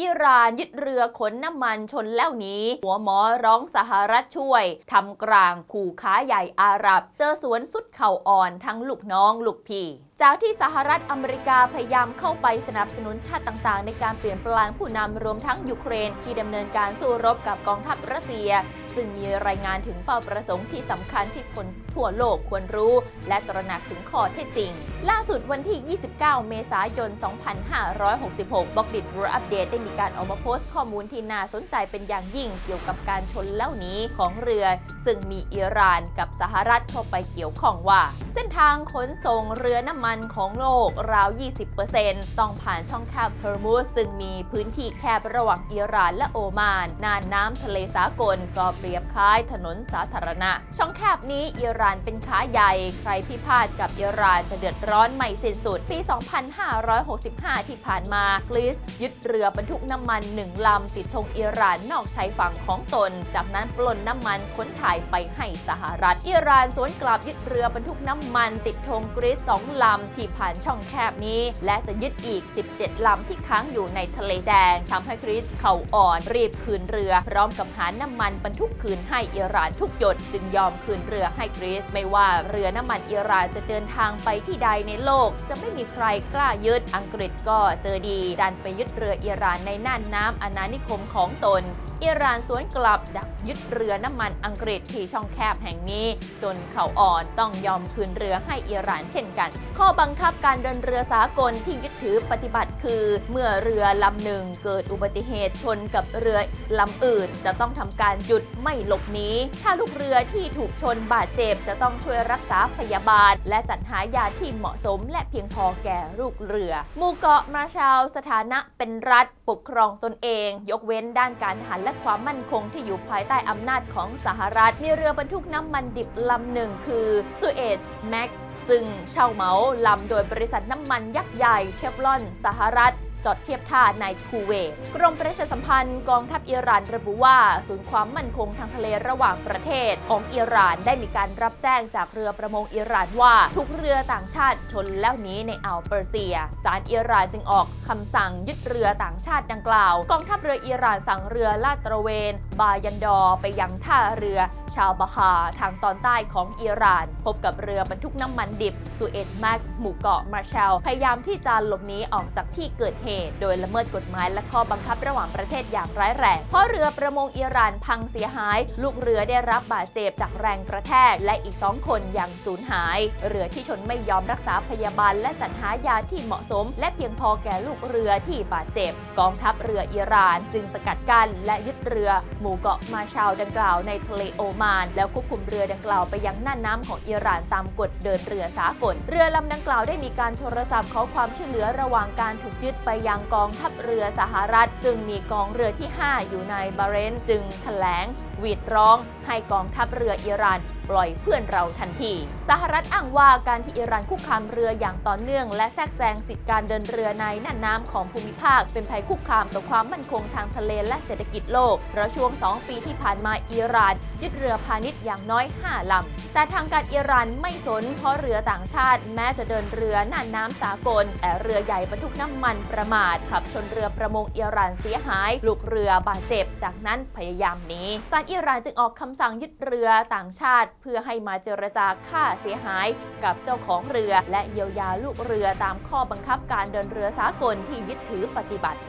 อิหร่านยึดเรือขนน้ำมันชนแล้วหนี้ หัวหมอร้องสหรัฐช่วย ทำกลางขู่ค้าใหญ่อาหรับ เจอสวนสุดเข่าอ่อนทั้งลูกน้องลูกพี่จากที่สหรัฐอเมริกาพยายามเข้าไปสนับสนุนชาติต่างๆ ในการเปลี่ยนแปลงผู้นำรวมทั้งยูเครนที่ดำเนินการสู้รบกับกองทัพรัสเซีย ซึ่งมีรายงานถึงเป้าประสงค์ที่สำคัญที่คนทั่วโลกควรรู้ และตระหนักถึงข้อเท็จจริง ล่าสุดวันที่ 29 เมษายน 2566บล็อกดิทรัวอัปเดตได้มีการออกมาโพสต์ข้อมูลที่น่าสนใจเป็นอย่างยิ่งเกี่ยวกับการชนแล้วนี้ของเรือ ซึ่งมีอิหร่านกับสหรัฐเข้าไปเกี่ยวข้องว่า เส้นทางขนส่งเรือน้ำมันของโลกราว 20%ต้องผ่านช่องแคบเฮอร์มุสซึ่งมีพื้นที่แคบระหว่างอิหร่านและโอมานน่านน้ำทะเลสากลก็เปรียบคล้ายถนนสาธารณะ ช่องแคบนี้อิหร่านเป็นขาใหญ่ ใครพิพาทกับอิหร่านจะเดือดร้อนไม่สิ้นสุด ปี 2565 ที่ผ่านมากรีซยึดเรือบรรทุกน้ำมันหนึ่งลำติดธงอิหร่านนอกชายฝั่งของตน จากนั้นปล้นน้ำมันขนถ่ายไปให้สหรัฐ อิหร่านสวนกลับยึดเรือบรรทุกน้ำมันติดธงกรีซสองลำที่ผ่านช่องแคบนี้ และจะยึดอีก 17 ลำที่ค้างอยู่ในทะเลแดงทำให้กรีซเข่าอ่อนรีบคืนเรือ พร้อมกับหาน้ำมันบรรทุกคืนให้อิหร่านทุกหยด จึงยอมคืนเรือให้กรีซไม่ว่าเรือน้ำมันอิหร่านจะเดินทางไปที่ใดในโลก จะไม่มีใครกล้ายึดอังกฤษก็เจอดี ดันไปยึดเรืออิหร่านในน่านน้ำอาณานิคมของตน อิหร่านสวนกลับดักยึดเรือน้ำมันอังกฤษที่ช่องแคบแห่งนี้ จนเขาอ่อนต้องยอมคืนเรือให้อิหร่านเช่นกัน ข้อบังคับการเดินเรือสากลที่ยึดถือปฏิบัติคือ เมื่อเรือลำหนึ่งเกิดอุบัติเหตุชนกับเรือลำอื่น จะต้องทำการหยุดไม่หลบหนีถ้าลูกเรือที่ถูกชนบาดเจ็บจะต้องช่วยรักษาพยาบาล และจัดหายาที่เหมาะสมและเพียงพอแก่ลูกเรือหมู่เกาะมาชาวสถานะเป็นรัฐปกครองตนเอง ยกเว้นด้านการทหารและความมั่นคงที่อยู่ภายใต้อำนาจของสหรัฐ มีเรือบรรทุกน้ำมันดิบลำหนึ่งคือสุเอชแม็กซึ่งเช่าเหมาลำโดยบริษัทน้ำมันยักษ์ใหญ่เชฟรอนสหรัฐ จอดเทียบท่าในคูเวตกรมประชาสัมพันธ์กองทัพอิหร่านระบุว่า ศูนย์ความมั่นคงทางทะเลระหว่างประเทศของอิหร่านได้มีการรับแจ้งจากเรือประมงอิหร่านว่าทุกเรือต่างชาติชนแล้วหนี้ในอ่าวเปอร์เซียศาลอิหร่านจึงออกคำสั่งยึดเรือต่างชาติดังกล่าว กองทัพเรืออิหร่านสั่งเรือลาดตระเวน บายันดอไปยังท่าเรือ ชาวบาฮาทางตอนใต้ของอิหร่าน พบกับเรือบรรทุกน้ำมันดิบสุเอตแมกหมู่เกาะมาร์แชลพยายามที่จะหลบหนีออกจากที่เกิดเหตุ โดยละเมิดกฎหมายและข้อบังคับระหว่างประเทศอย่างร้ายแรงเพราะเรือประมงอิหร่านพังเสียหาย ลูกเรือได้รับบาดเจ็บจากแรงกระแทก และอีกสองคนยังสูญหาย เรือที่ชนไม่ยอมรักษาพยาบาลและจัดหายาที่เหมาะสม และเพียงพอแก่ลูกเรือที่บาดเจ็บ กองทัพเรืออิหร่าน จึงสกัดกั้นและยึดเรือหมู่เกาะมาชาวดังกล่าวในทะเลโอมานแล้วควบคุมเรือดังกล่าวไปยังน่านน้ำของอิหร่านตามกฎเดินเรือสากล เรือลำดังกล่าวได้มีการโทรศัพท์ขอความช่วยเหลือระหว่างการถูกยึดไปยังกองทัพเรือสหรัฐ ซึ่งมีกองเรือที่ 5 อยู่ในบาห์เรนจึงแถลงหวีดร้อง ให้กองทัพเรืออิหร่านปล่อยเพื่อนเราทันที สหรัฐอ้างว่าการที่อิหร่านคุกคามเรืออย่างต่อเนื่อง และแทรกแซงสิทธิการเดินเรือในน่านน้ำของภูมิภาค เป็นภัยคุกคามต่อความมั่นคงทางทะเลและเศรษฐกิจโลก เพราะช่วง 2 ปีที่ผ่านมาอิหร่านยึดเรืรือพาณิชย์อย่างน้อย 5 ลำ แต่ทางการอิหร่านไม่สนเพราะเรือต่างชาติแม้จะเดินเรือน่านน้ำสากล แต่เรือใหญ่บรรทุกน้ำมันประมาท ขับชนเรือประมงอิหร่านเสียหาย ลูกเรือบาดเจ็บ จากนั้นพยายามหนีศาลอิหร่านจึงออกคำสั่งยึดเรือต่างชาติ เพื่อให้มาเจรจาค่าเสียหายกับเจ้าของเรือ และเยียวยาลูกเรือตามข้อบังคับการเดินเรือสากลที่ยึดถือปฏิบัติ